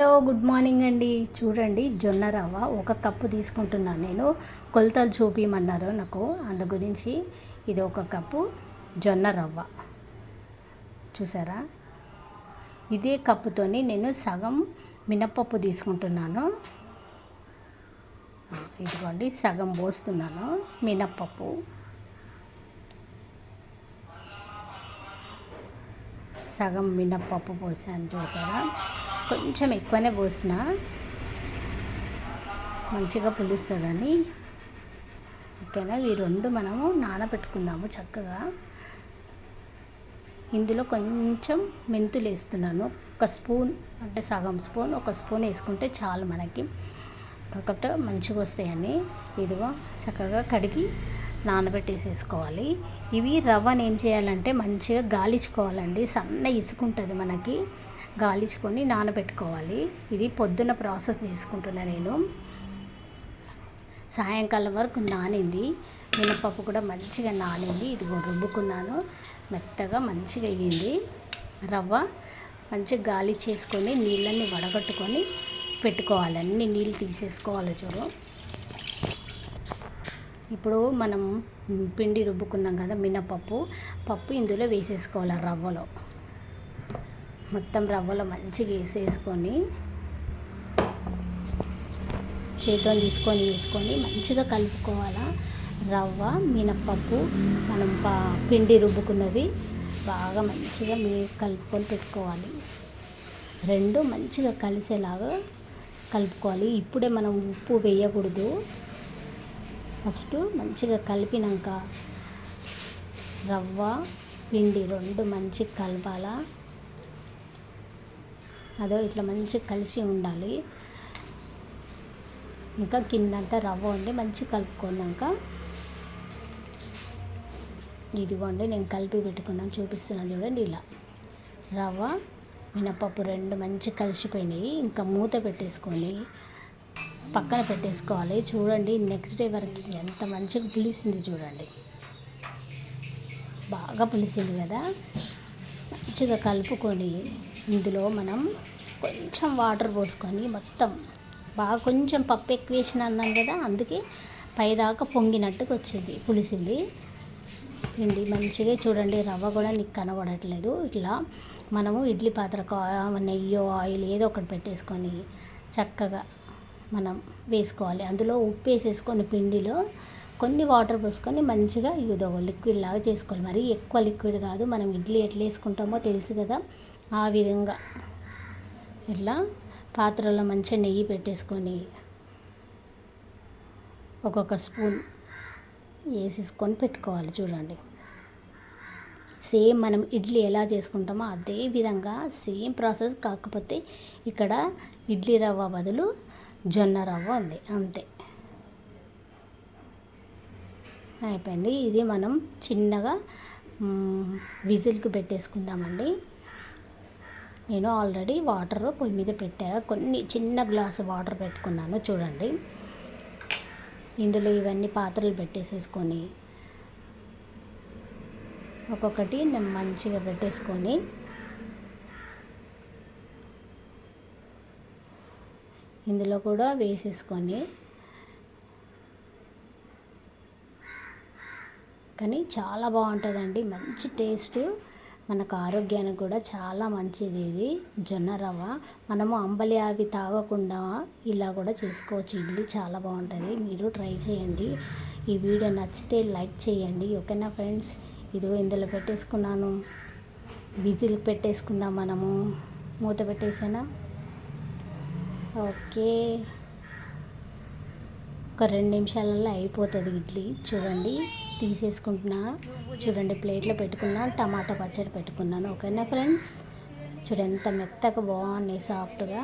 Hello good morning అండి. చూడండి జొన్న రవ్వ ఒక కప్పు తీసుకుంటున్నాను నేను. కొలతలు చూపించమన్నారు నాకు. అందు గురించి ఇది ఒక కప్పు జొన్న రవ్వ. చూసారా? ఇదే కప్పుతోని నేను సగం మినప్పప్పు తీసుకుంటున్నాను. ఇదిగోండి సగం పోస్తున్నాను మినప్పప్పు. సగం మినప్పప్పు పోసాను చూసారా? కొంచెం ఎక్కువనే పోసిన. మంచిగా పులుస్తుందని. ఓకేనా? ఈ రెండు మనము నానబెట్టుకుందాము చక్కగా. ఇందులో కొంచెం మెంతులు వేస్తున్నాను. ఒక స్పూన్ అంటే సగం స్పూన్ ఒక స్పూన్ వేసుకుంటే చాలు మనకి. కాకపోతే మంచిగా వస్తాయని. ఇదిగో చక్కగా కడిగి నానబెట్టేసేసుకోవాలి. ఇవి రవ్వను ఏం చేయాలంటే మంచిగా గాలించుకోవాలండి. సన్న ఇసుకుంటుంది మనకి. గాలించుకొని నానబెట్టుకోవాలి. ఇది పొద్దున్న ప్రాసెస్ తీసుకుంటున్నా నేను. సాయంకాలం వరకు నానింది. మినపప్పు కూడా మంచిగా నానింది. ఇది రుబ్బుకున్నాను. మెత్తగా మంచిగా అయ్యింది. రవ్వ మంచిగా గాలి చేసుకొని నీళ్ళని వడగట్టుకొని పెట్టుకోవాలి. అన్ని నీళ్ళు తీసేసుకోవాలి చూడు. ఇప్పుడు మనం పిండి రుబ్బుకున్నాం కదా మినపప్పు. పప్పు ఇందులో వేసేసుకోవాలి రవ్వలో. మొత్తం రవ్వలో మంచిగా వేసేసుకొని చేతితో తీసుకొని వేసుకొని మంచిగా కలుపుకోవాలా? రవ్వ మినప్పప్పు మనం పా పిండి రుబ్బుకున్నది బాగా మంచిగా మీ కలుపుకొని పెట్టుకోవాలి. రెండు మంచిగా కలిసేలాగా కలుపుకోవాలి. ఇప్పుడే మనం ఉప్పు వేయకూడదు. ఫస్ట్ మంచిగా కలిపినాక రవ్వ పిండి రెండు మంచిగా కలపాలా? అదో ఇట్లా మంచిగా కలిసి ఉండాలి. ఇంకా కిందంతా రవ్వ ఉంది మంచిగా కలుపుకున్నాక ఇదిగోండి నేను కలిపి పెట్టుకున్నాను చూపిస్తున్నాను చూడండి ఇలా. రవ్వ మినపప్పు రెండు మంచి కలిసిపోయినాయి. ఇంకా మూత పెట్టేసుకొని పక్కన పెట్టేసుకోవాలి. చూడండి నెక్స్ట్ డే వరకు ఎంత మంచిగా పులిసింది చూడండి. బాగా పులిసింది కదా. మంచిగా కలుపుకొని ఇందులో మనం కొంచెం వాటర్ పోసుకొని మొత్తం బాగా కొంచెం పప్పు ఎక్కువ వేసిన అన్నాం కదా అందుకే పైదాకా పొంగినట్టుగా వచ్చింది పులిసింది. పిండి మంచిగా చూడండి రవ్వ కూడా నీకు కనబడట్లేదు. ఇట్లా మనము ఇడ్లీ పాత్ర నెయ్యో ఆయిల్ ఏదో ఒకటి పెట్టేసుకొని చక్కగా మనం వేసుకోవాలి. అందులో ఉప్పు వేసేసుకొని పిండిలో కొన్ని వాటర్ పోసుకొని మంచిగా ఇదో లిక్విడ్ లాగా చేసుకోవాలి. మరి ఎక్కువ లిక్విడ్ కాదు మనం ఇడ్లీ ఎట్లా వేసుకుంటామో తెలుసు కదా. ఆ విధంగా. ఇట్లా పాత్రలో మంచిగా నెయ్యి పెట్టేసుకొని ఒక్కొక్క స్పూన్ వేసేసుకొని పెట్టుకోవాలి చూడండి. సేమ్ మనం ఇడ్లీ ఎలా చేసుకుంటామో అదే విధంగా సేమ్ ప్రాసెస్ కాకపోతే ఇక్కడ ఇడ్లీ రవ్వ బదులు జొన్న రవ్వ ఉంది అంతే. అయిపోయింది. ఇది మనం చిన్నగా విజిల్కి పెట్టేసుకుందామండి. నేను ఆల్రెడీ వాటర్ పొయ్యి మీద పెట్టా. కొన్ని చిన్న గ్లాసు వాటర్ పెట్టుకున్నాను చూడండి. ఇందులో ఇవన్నీ పాత్రలు పెట్టేసేసుకొని ఒక్కొక్కటి నేను మంచిగా పెట్టేసుకొని ఇందులో కూడా వేసేసుకొని కానీ చాలా బాగుంటుందండి. మంచి టేస్ట్. మనకు ఆరోగ్యానికి కూడా చాలా మంచిది ఇది. జొన్న రవ్వ. మనము అంబలి అవి తాగకుండా ఇలా కూడా చేసుకోవచ్చు. ఇడ్లీ చాలా బాగుంటుంది. మీరు ట్రై చేయండి. ఈ వీడియో నచ్చితే లైక్ చేయండి. ఓకేనా ఫ్రెండ్స్? ఇదిగో ఇందులో పెట్టేసుకున్నాను. విజిల్ పెట్టేసుకుందాం మనము. మూత పెట్టేసానా? ఓకే. ఒక రెండు నిమిషాలలో అయిపోతుంది ఇడ్లీ. చూడండి. తీసేసుకుంటున్నా. చూడండి ప్లేట్లో పెట్టుకున్నాను టమాటా పచ్చడి పెట్టుకున్నాను. ఓకేనా ఫ్రెండ్స్? చూడండి ఎంత మెత్తగా బాగున్నాయి సాఫ్ట్గా.